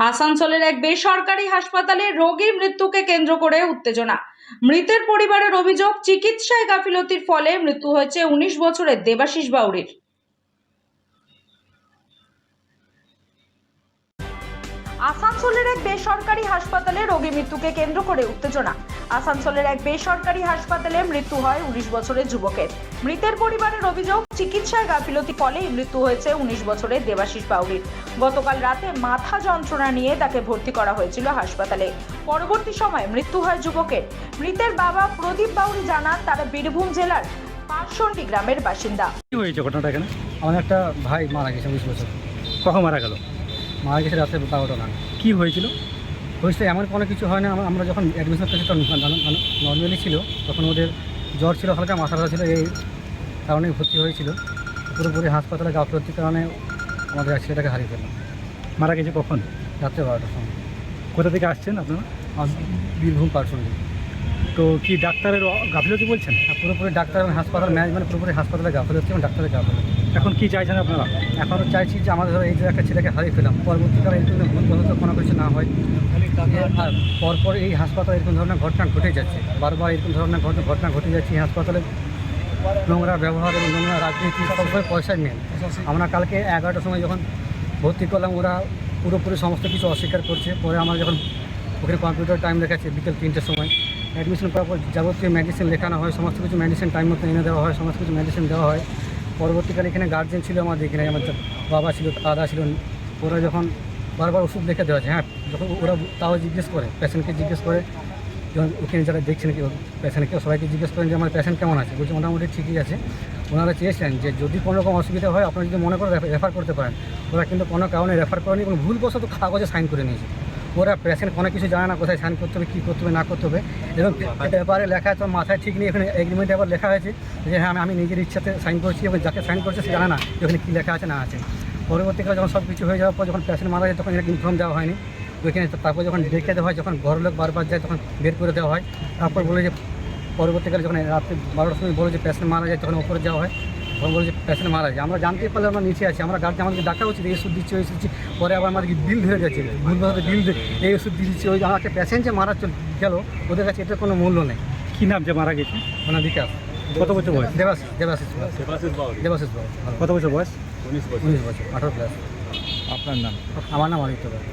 আসানসোলের এক বেসরকারি হাসপাতালে রোগীর মৃত্যুকে কেন্দ্র করে উত্তেজনা। মৃতের পরিবারের অভিযোগ, চিকিৎসায় গাফিলতির ফলে মৃত্যু হয়েছে উনিশ বছরের দেবাশিস বাউরির আসানসোলের এক বেসরকারি হাসপাতালে রোগী মৃত্যুকে কেন্দ্র করে উত্তেজনা। আসানসোলের এক বেসরকারি হাসপাতালে মৃত্যু হয় উনিশ বছরের যুবকের। মৃতের পরিবারের অভিযোগ চিকিৎসায় গাফিলতি ফলেই মৃত্যু হয়েছে উনিশ বছরের দেবাশিস বাউরির গতকাল রাতে মাথা যন্ত্রণা নিয়ে তাকে ভর্তি করা হয়েছিল হাসপাতালে। পরবর্তী সময় মৃত্যু হয় যুবকের। মৃতের বাবা প্রদীপ বাউরি জানান তারা বীরভূম জেলার পার্শ্বন্ডি গ্রামের বাসিন্দা। কি হয়েছে ঘটনাটা এখানে? আমার একটা ভাই মারা গেছে উনিশ বছর। কখন মারা গেল? মারা গেছে রাতে বারোটা না কি হয়েছিল? হয়েছে এমন কোনো কিছু হয় না, আমরা- যখন অ্যাডমিশন করেছি তখন নর্মালি ছিল, তখন ওদের জ্বর ছিল, হালকা মাথা ব্যথা ছিল, এই কারণে ভর্তি হয়েছিল। পুরোপুরি হাসপাতালে গাফলতির কারণে আমাদের ছেলেটাকে হারিয়ে ফেললাম। মারা গেছে কখন? রাত্রে বারোটার সময়। কোথা থেকে আসছেন আপনারা? বীরভূম পার্সোনালি তো কি ডাক্তারের গাফিলতি বলছেন? পুরোপুরি ডাক্তার এবং হাসপাতাল ম্যানেজমেন্ট পুরোপুরি হাসপাতালে গাফলতি এবং ডাক্তারের গাফলতি। এখন কি চাইছেন আপনারা? এখনও চাইছি যে আমাদের ধরো এই যে একটা ছেলেকে হারিয়ে ফেলাম পরবর্তীকালে এরকম ভুল বশত কোনো কিছু না হয়। আর পরপর এই হাসপাতালে এরকম ধরনের ঘটনা ঘটে যাচ্ছে। বারবার এরকম ধরনের ঘটনা ঘটনা ঘটে যাচ্ছে, এই হাসপাতালে নোংরা ব্যবহার এবং নোংরা রাজনীতি সবসময় পয়সার মেন আমরা কালকে এগারোটার সময় যখন ভর্তি করলাম, ওরা পুরোপুরি সমস্ত কিছু অস্বীকার করছে। পরে আমরা যখন ওখানে কম্পিউটার টাইম লেখাচ্ছে বিকেল তিনটের সময় অ্যাডমিশন করার পর যাবতীয় মেডিসিন লেখানো হয়, সমস্ত কিছু মেডিসিন টাইম মতো এনে দেওয়া হয়, সমস্ত কিছু মেডিসিন দেওয়া হয়। পরবর্তীকালে এখানে গার্জেন ছিল আমাদের, এখানে আমার বাবা ছিল, দাদা ছিল, ওরা যখন বারবার ওষুধ লিখে দেওয়া যায় হ্যাঁ যখন ওরা তাও জিজ্ঞেস করে পেশেন্টকে জিজ্ঞেস করে, যখন ওখানে যারা দেখছেন কি পেশেন্টকে সবাইকে জিজ্ঞেস করেন যে আমার পেশেন্ট কেমন আছে? বলছে মোটামুটি ঠিকই আছে। ওনারা চেয়েছেন যে যদি কোনো রকম অসুবিধা হয়, আপনারা যদি মনে করে রেফার করতে পারেন। ওরা কিন্তু কোনো কারণে রেফার করেনি এবং ভুলবশত কাগজে সাইন করে নিয়েছে। ওরা পেশেন্ট কোনো কিছু জানে না কোথায় সাইন করতে হবে, কী করতে হবে, না করতে হবে। এবং ব্যাপারে লেখা ওর মাথায় ঠিক নেই, এখানে এগ্রিমেন্টে আবার লেখা হয়েছে যে হ্যাঁ আমি- নিজের ইচ্ছাতে সাইন করছি এবং যাকে সাইন করছে সে জানে না যে ওখানে কী লেখা আছে, না আছে। পরবর্তীকালে যখন সব কিছু হয়ে যাওয়ার পর যখন পেশেন্ট মারা যায়, তখন এটাকে ইনফর্ম দেওয়া হয়নি। ওইখানে তো তারপর যখন ডেকে দেওয়া হয়, যখন ঘরলোক বারবার যায়, তখন বের করে দেওয়া হয়। তারপর বলে যে, পরবর্তীকালে যখন রাত্রে বারোটার সময় বলে যে পেশেন্ট মারা যায়, তখন ওপরে যাওয়া হয়। তখন বলে যে পেশেন্ট মারা যায় আমরা জানতে পারলে আমরা নিচে আছি। আমরা গার্জেন আমাদেরকে ডাকা উচিত এই ওষুধ দিচ্ছি ওই ওষুধ দিচ্ছি। পরে আবার আমাদেরকে বিল ধরে যাচ্ছে। ভুলভাবে বিল এই ওষুধ দিয়ে দিচ্ছি ওই আমাকে পেশেন্ট যে মারা চল গেল ওদের কাছে এটার কোনো মূল্য নেই। কী নাম যে মারা গেছে? ওনার বিকাশ। কত বছর বয়স? দেবাশিস দেবাশিস দেবাশিস দেবাশিস বাবু কত বছর বয়স? উনিশ বছর। আঠারো প্লাস আপনার নাম? আমার নাম আদিত্য বাবু